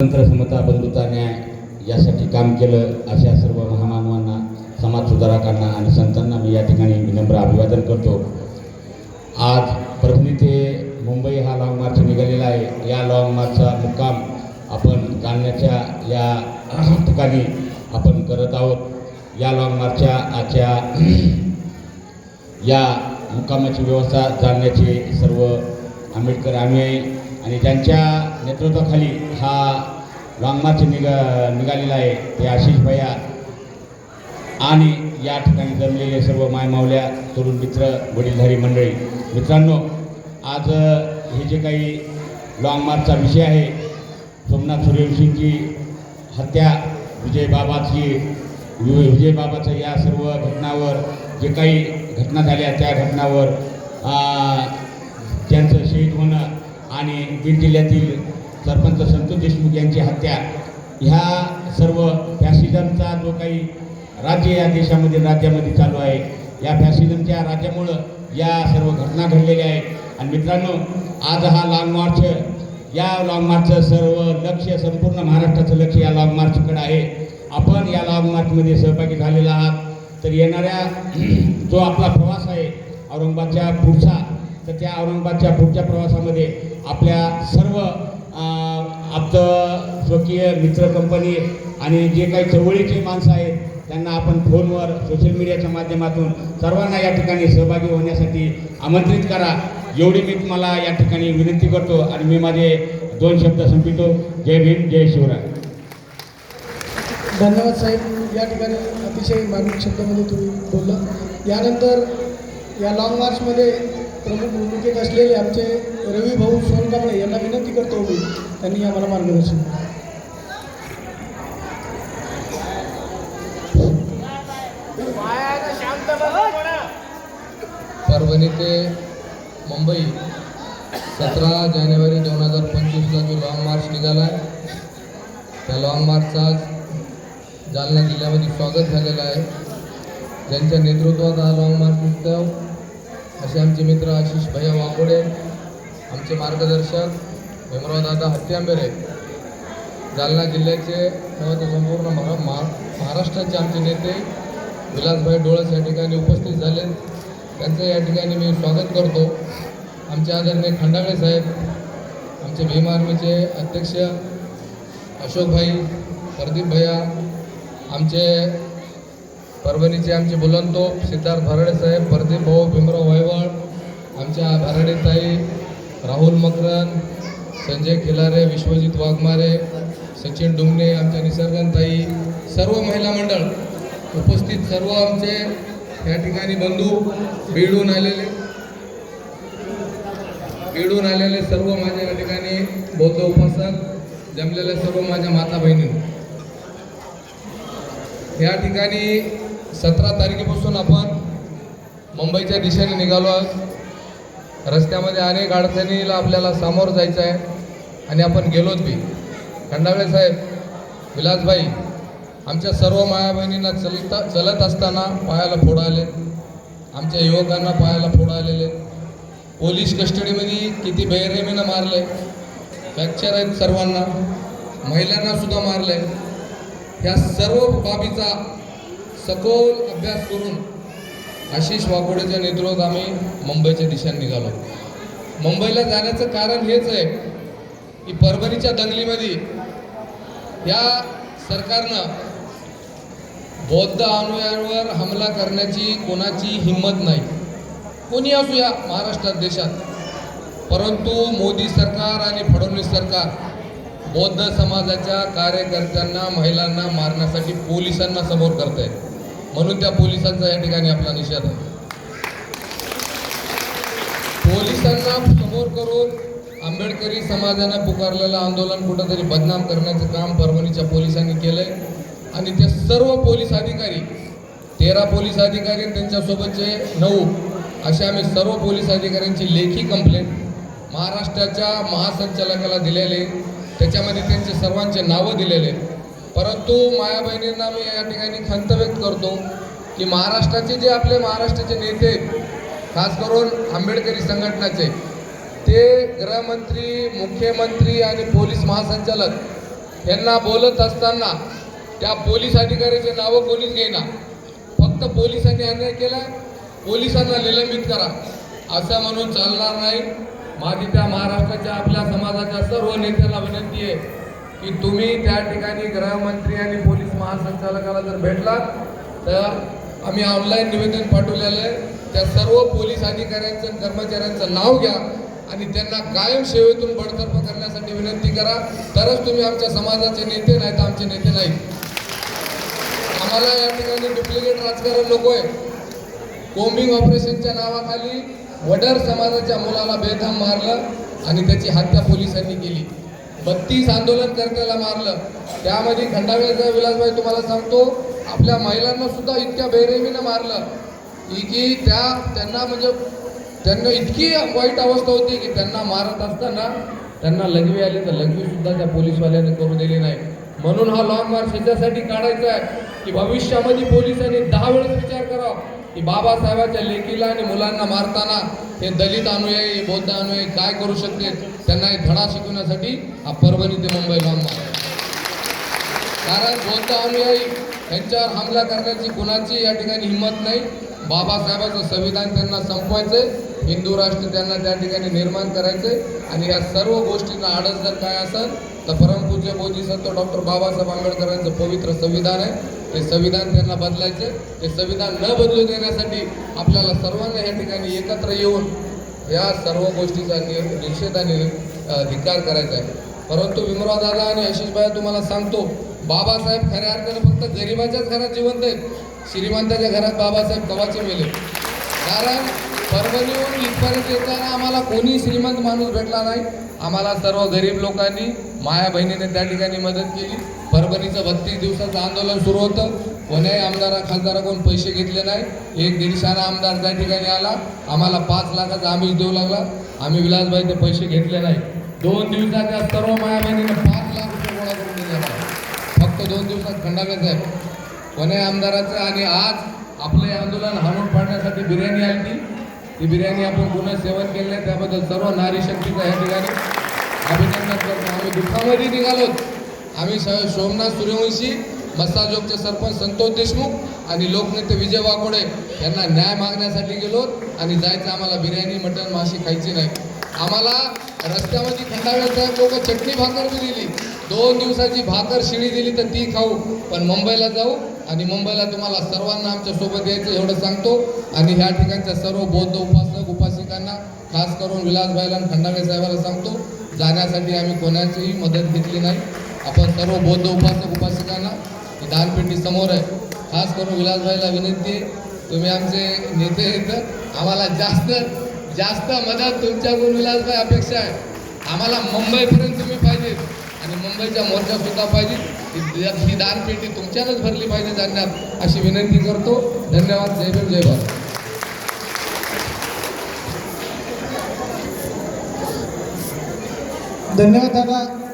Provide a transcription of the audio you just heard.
स्वतंत्र समता बंधुता न्याय यासाठी काम केलं अशा सर्व महामानवांना समाजसुधारकांना आणि संतांना मी या ठिकाणी विनम्र अभिवादन करतो. आज परभणी ते मुंबई हा लाँग मार्च निघालेला आहे. या लाँग मार्चचा मुक्काम आपण जाणण्याच्या या ठिकाणी आपण करत आहोत. या लाँग मार्चच्या आजच्या या मुक्कामाची व्यवस्था जाणण्याचे सर्व आंबेडकर आम्ही आणि ज्यांच्या नेतृत्वाखाली हा लाँग मार्च निघा निघालेला आहे ते आशिष भैया आणि या ठिकाणी जमलेले सर्व मायमावल्या तरुण मित्र वडीलधारी मंडळी. मित्रांनो आज हे जे काही लॉंग मार्चचा विषय आहे सोमनाथ सूर्यवंशींची हत्या विजयबाबाची वि- विजयबाबाचं या सर्व घटनावर जे काही घटना झाल्या त्या घटनावर आणि बीड जिल्ह्यातील सरपंच संतोष देशमुख यांची हत्या. ह्या सर्व फॅसिझमचा जो काही राज्य या देशामध्ये राज्यामध्ये चालू आहे या फॅसिझमच्या राज्यामुळं या सर्व घटना घडलेल्या आहेत. आणि मित्रांनो आज हा लाँग मार्च या लाँग मार्चचं सर्व लक्ष संपूर्ण महाराष्ट्राचं लक्ष या लाँग मार्चकडे आहे. आपण या लाँग मार्चमध्ये सहभागी झालेला आहात. तर येणाऱ्या जो आपला प्रवास आहे औरंगाबादच्या पुढचा तर त्या औरंगाबादच्या पुढच्या प्रवासामध्ये आपल्या सर्व आप्त स्वकीय मित्र कंपनी आणि जे काही चळवळीचे माणसं आहेत त्यांना आपण फोनवर सोशल मीडियाच्या माध्यमातून सर्वांना या ठिकाणी सहभागी होण्यासाठी आमंत्रित करा. एवढी मी तुम्हाला या ठिकाणी विनंती करतो आणि मी माझे दोन शब्द संपितो. जय भीम जय शिवराय. धन्यवाद साहेब. या ठिकाणी अतिशय मार्मिक शब्दामध्ये तुम्ही बोलला यानंतर या लाँग मार्चमध्ये प्रमुख भूमिकेत असलेले आमचे रवी भाऊ सोनकांबळे यांना विनंती करतो मी त्यांनी आम्हाला मार्गदर्शन परभणी ते मुंबई सतरा जानेवारी दोन हजार पंचवीसला जो लाँग मार्च निघाला आहे त्या लाँग मार्चचा आज जालना जिल्ह्यामध्ये स्वागत झालेलं आहे. ज्यांच्या नेतृत्वात हा लाँग मार्च निघतो असे आमचे मित्र आशिष भैया वाकोडे आमचे मार्गदर्शक भीमराव दादा हत्यांबेरे जालना जिल्ह्याचे संपूर्ण महा महा महाराष्ट्राचे आमचे नेते विलासभाई डोळस या ठिकाणी उपस्थित झाले. त्यांचं या ठिकाणी मी स्वागत करतो. आमचे आदरणीय खंडागळे साहेब आमचे भीम आर्मीचे अध्यक्ष अशोकभाई प्रदीप भैया आमचे परभणीचे आमचे बुलंतो सिद्धार्थ भराडे साहेब प्रदीप भाऊ भीमराव वैवळ आमच्या भराडे ताई राहुल मकरन संजय खिलारे विश्वजित वाघमारे सचिन डुंगणे आमच्या निसर्गनताई सर्व महिला मंडळ उपस्थित सर्व आमचे या ठिकाणी बंधू बीडून आलेले बीडून आलेले सर्व माझ्या या ठिकाणी बौद्ध उपासक जमलेले सर्व माझ्या माता बहिणी या ठिकाणी सतरा तारखेपासून आपण मुंबईच्या दिशेने निघालो आहोत. रस्त्यामध्ये अनेक अडचणीला आपल्याला सामोरं जायचं आहे आणि आपण गेलोच बी. खंडागळे साहेब विलासभाई आमच्या सर्व माया बहिणींना चलता चलत असताना पायाला फोड आले. आमच्या युवकांना पायाला फोड आलेले. पोलीस कस्टडीमध्ये किती बेरेमीनं मारले. फ्रॅक्चर आहेत सर्वांना. महिलांनासुद्धा मारले. ह्या सर्व बाबीचा सखोल अभ्यास करून आशिष वाकोडेच्या नेतृत्वात आम्ही मुंबईच्या दिशेने निघालो. मुंबईला जाण्याचं कारण हेच आहे की परभणीच्या दंगलीमध्ये या सरकारनं बौद्ध अनुयायांवर हमला करण्याची कोणाची हिंमत नाही. कोणी असू या महाराष्ट्रात देशात. परंतु मोदी सरकार आणि फडणवीस सरकार बौद्ध समाजाच्या कार्यकर्त्यांना महिलांना मारण्यासाठी पोलिसांना समोर करत आहे म्हणून त्या पोलिसांचा या ठिकाणी आपला निषेध आहे. पोलिसांना समोर करून आंबेडकरी समाजानं पुकारलेलं आंदोलन कुठंतरी बदनाम करण्याचं काम परभणीच्या पोलिसांनी केलंय. आणि ते सर्व पोलीस अधिकारी तेरा पोलीस अधिकारी आणि त्यांच्यासोबतचे नऊ असे आम्ही सर्व पोलीस अधिकाऱ्यांची लेखी कंप्लेंट महाराष्ट्राच्या महासंचालकाला दिलेले त्याच्यामध्ये त्यांचे सर्वांचे नावं दिलेले परंतु माया बहिणींना मी या ठिकाणी खंत व्यक्त करतो की महाराष्ट्राचे जे आपले महाराष्ट्राचे नेते खास करून आंबेडकरी संघटनाचे ते गृहमंत्री मुख्यमंत्री आणि पोलीस महासंचालक यांना बोलत असताना त्या पोलीस अधिकाऱ्याचे नावं कोणीच घेईना. फक्त पोलिसांनी अन्याय केला पोलिसांना निलंबित करा. असं म्हणून चालणार नाही. माझी त्या महाराष्ट्राच्या आपल्या समाजाच्या सर्व नेत्यांना विनंती आहे. की तुम्ही त्या ठिकाणी गृहमंत्री आणि पोलीस महासंचालकाला जर भेटलात तर आम्ही ऑनलाईन निवेदन पाठवलेलं आहे. त्या सर्व पोलीस अधिकाऱ्यांचं आणि कर्मचाऱ्यांचं नाव घ्या आणि त्यांना कायम सेवेतून बडतर्फ करण्यासाठी विनंती करा. तरच तुम्ही आमच्या समाजाचे नेते नाही तर आमचे नेते नाही आम्हाला या ठिकाणी डुप्लिकेट राजकारण नको आहे. कोम्बिंग ऑपरेशनच्या नावाखाली वडर समाजाच्या मुलाला बेदम मारलं आणि त्याची हत्या पोलिसांनी केली. बत्तीस आंदोलनकर्त्याला मारलं. त्यामध्ये खंडावेचा विलासभाई तुम्हाला सांगतो आपल्या महिलांना सुद्धा इतक्या बेरेमीनं मारलं. की की त्या त्यांना म्हणजे त्यांना इतकी वाईट अवस्था होती की त्यांना मारत असताना त्यांना लघवी आली तर लघवीसुद्धा त्या पोलीसवाल्याने करू दिली नाही. म्हणून हा लॉंग मार्च ह्याच्यासाठी काढायचा आहे की भविष्यामध्ये पोलिसांनी दहा वेळेस विचार करावा. की बाबासाहेबाच्या लेकीला आणि मुलांना मारताना हे दलित अनुयायी बौद्ध अनुयायी काय करू शकते? त्यांना एक धडा शिकवण्यासाठी हा परभणी ते मुंबई लॉंग कारण बौद्ध अनुयायी यांच्यावर हमला करण्याची कुणाची या ठिकाणी हिंमत नाही? बाबासाहेबाचं संविधान त्यांना संपवायचं हिंदू राष्ट्र त्यांना त्या ठिकाणी निर्माण करायचे आणि या सर्व गोष्टींना आडस जर काय असेल तर परमपूज्य बोधिसत्व डॉक्टर बाबासाहेब आंबेडकरांचं पवित्र संविधान आहे. ते संविधान त्यांना बदलायचं. ते संविधान न बदलू देण्यासाठी आपल्याला सर्वांना या ठिकाणी एकत्र येऊन या सर्व गोष्टीचा नि- निषेध आणि धिकार करायचा आहे. परंतु भीमराव दादा आणि आशिषभाई तुम्हाला सांगतो बाबासाहेब खऱ्या अर्थाने फक्त गरिबाच्याच घरात जिवंत आहेत. श्रीमंताच्या घरात बाबासाहेब कवाचे मेले. कारण परभणीहून इथपर्यंत येताना आम्हाला कोणी श्रीमंत माणूस भेटला नाही. आम्हाला सर्व गरीब लोकांनी माया बहिणीने त्या ठिकाणी मदत केली. परभणीचं बत्तीस दिवसाचं आंदोलन सुरू होतं. कोण्याही आमदारा खासदाराकडून पैसे घेतले नाही. एक दीडशाना आमदार त्या ठिकाणी आला. आम्हाला पाच लाखाचा आमिष देऊ लागला. आम्ही विलासबाईचे पैसे घेतले नाही. दोन दिवसाच्या सर्व माया बहिणीने पाच लाख रुपये गोळा करून दिले फक्त दोन दिवसात खंडावेच आहे कोण्या आमदाराचं आणि आज आपलं आंदोलन हाणून पाडण्यासाठी बिर्याणी आली ही बिर्याणी आपण पुन्हा सेवन केलं आहे. त्याबद्दल सर्व नारी शक्तीचं या ठिकाणी अभिनंदन करतो. आम्ही दुःखामध्ये निघालोत आम्ही स सोमनाथ सूर्यवंशी मस्साजोगचे सरपंच संतोष देशमुख आणि लोकनेते विजय वाकोडे यांना न्याय मागण्यासाठी गेलो आणि जायचं आम्हाला बिर्याणी मटण माशी खायची नाही. आम्हाला रस्त्यामध्ये खंडाळे साहेब लोक चटणी भाकर बी दिली. दोन दिवसाची भाकर शिळी दिली तर ती खाऊ. पण मुंबईला जाऊ आणि मुंबईला तुम्हाला सर्वांना आमच्यासोबत यायचं एवढं सांगतो. आणि ह्या ठिकाणच्या सर्व बौद्ध उपासक उपासिकांना खास करून विलासभाईला आणि खंडाळे साहेबाला सांगतो जाण्यासाठी आम्ही कोणाचीही मदत घेतली नाही. आपण सर्व बौद्ध उपासक उपासिकांना ही दानपेटी समोर आहे. खास करून विलासभाईला विनंती आहे तुम्ही आमचे नेते आहेत. आम्हाला जास्त जास्त मदत तुमच्याकडून विलासभाई अपेक्षा आहे. आम्हाला मुंबईपर्यंत तुम्ही पाहिजेत. आणि मुंबईच्या मोर्चा सुद्धा पाहिजे. ही दारपेटी तुमच्यानंच भरली पाहिजे जाण्यात अशी विनंती करतो. धन्यवाद. जय भीम जय भारत. धन्यवाद दादा.